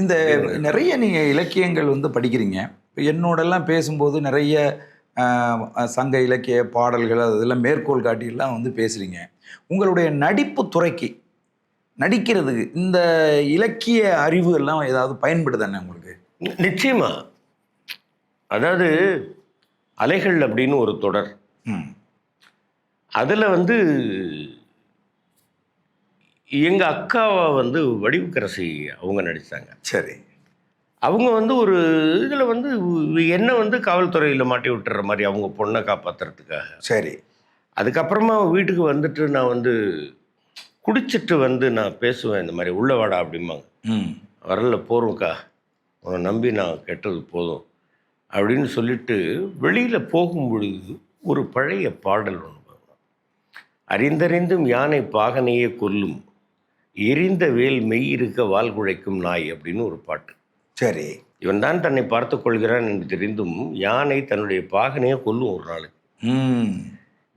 இந்த நிறைய நீங்கள் இலக்கியங்கள் வந்து படிக்கிறீங்க. இப்ப என்னோடெல்லாம் பேசும்போது நிறைய சங்க இலக்கிய பாடல்கள் அதெல்லாம் மேற்கோள் காட்டியெல்லாம் வந்து பேசுகிறீங்க உங்களுடைய நடிப்பு துறைக்கு நடிக்கிறதுக்கு இந்த இலக்கிய அறிவு எல்லாம் ஏதாவது பயன்படுதானே உங்களுக்கு? நிச்சயமா. அதாவது அலைகள் அப்படின்னு ஒரு தொடர். அதில் வந்து எங்கள் அக்காவை வந்து வடிவுக்கரசி அவங்க நடித்தாங்க சரி. அவங்க வந்து ஒரு இதில் வந்து என்ன வந்து காவல்துறையில் மாட்டி விட்டுற மாதிரி அவங்க பொண்ணை காப்பாற்றுறதுக்காக சரி. அதுக்கப்புறமா வீட்டுக்கு வந்துட்டு நான் வந்து குடிச்சிட்டு வந்து நான் பேசுவேன் இந்த மாதிரி உள்ள வாடா அப்படிம்பாங்க. ம். வரல போகிறோம்க்கா உன்னை நம்பி நான் கெட்டது போதும் அப்படின்னு சொல்லிட்டு வெளியில் போகும் பொழுது ஒரு பழைய பாடல் ஒன்று. அறிந்தறிந்தும் யானை பாகனையே கொல்லும் எரிந்த வேல் மெய் இருக்க வால் குழைக்கும் நாய் அப்படின்னு ஒரு பாட்டு. சரி. இவன் தான் தன்னை பார்த்து கொள்கிறான் என்று தெரிந்தும் யானை தன்னுடைய பாகனையே கொல்லும் ஒரு நாள்.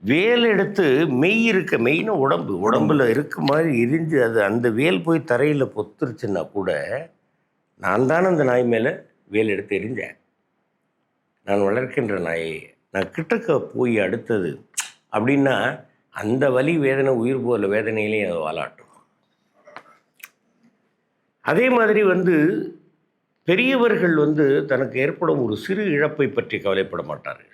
வேல் எடுத்து மெய் இருக்க மெய்னா உடம்பு. உடம்புல இருக்க மாதிரி எரிஞ்சு அது அந்த வேல் போய் தரையில் பொத்துருச்சுன்னா கூட நான் தான் அந்த நாய் மேலே வேல் எடுத்து எரிஞ்சேன். நான் வளர்க்கின்ற நாயை நான் கிட்டக்க போய் அடுத்தது அப்படின்னா அந்த வலி வேதனை உயிர் போல வேதனையிலையும் அது வாலாட்டும். அதே மாதிரி வந்து பெரியவர்கள் வந்து தனக்கு ஏற்படும் ஒரு சிறு இழப்பை பற்றி கவலைப்பட மாட்டார்கள்.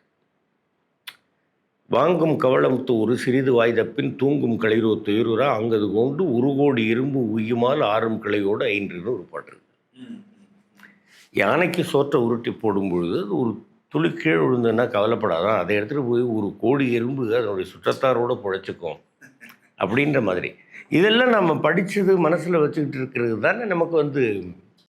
வாங்கும் கவளம் ஒரு சிறிது வாய்தப்பின் தூங்கும் களிரோ துயருரா அங்கது கொண்டு ஒரு கோடி இரும்பு உய்யுமால் ஆறும் கிளையோடு ஐன்றுன்னு ஒரு பாட்டு இருக்கு யானைக்கு சோற்றை உருட்டி போடும் பொழுது ஒரு துளி கீழே விழுந்ததுன்னா கவலைப்படாதான் அதை எடுத்துகிட்டு போய் ஒரு கோடி எறும்பு அதனுடைய சுற்றத்தாரோடு பிழைச்சிக்கும். அப்படின்ற மாதிரி. இதெல்லாம் நம்ம படித்தது மனசில் வச்சுக்கிட்டு இருக்கிறது தானே நமக்கு வந்து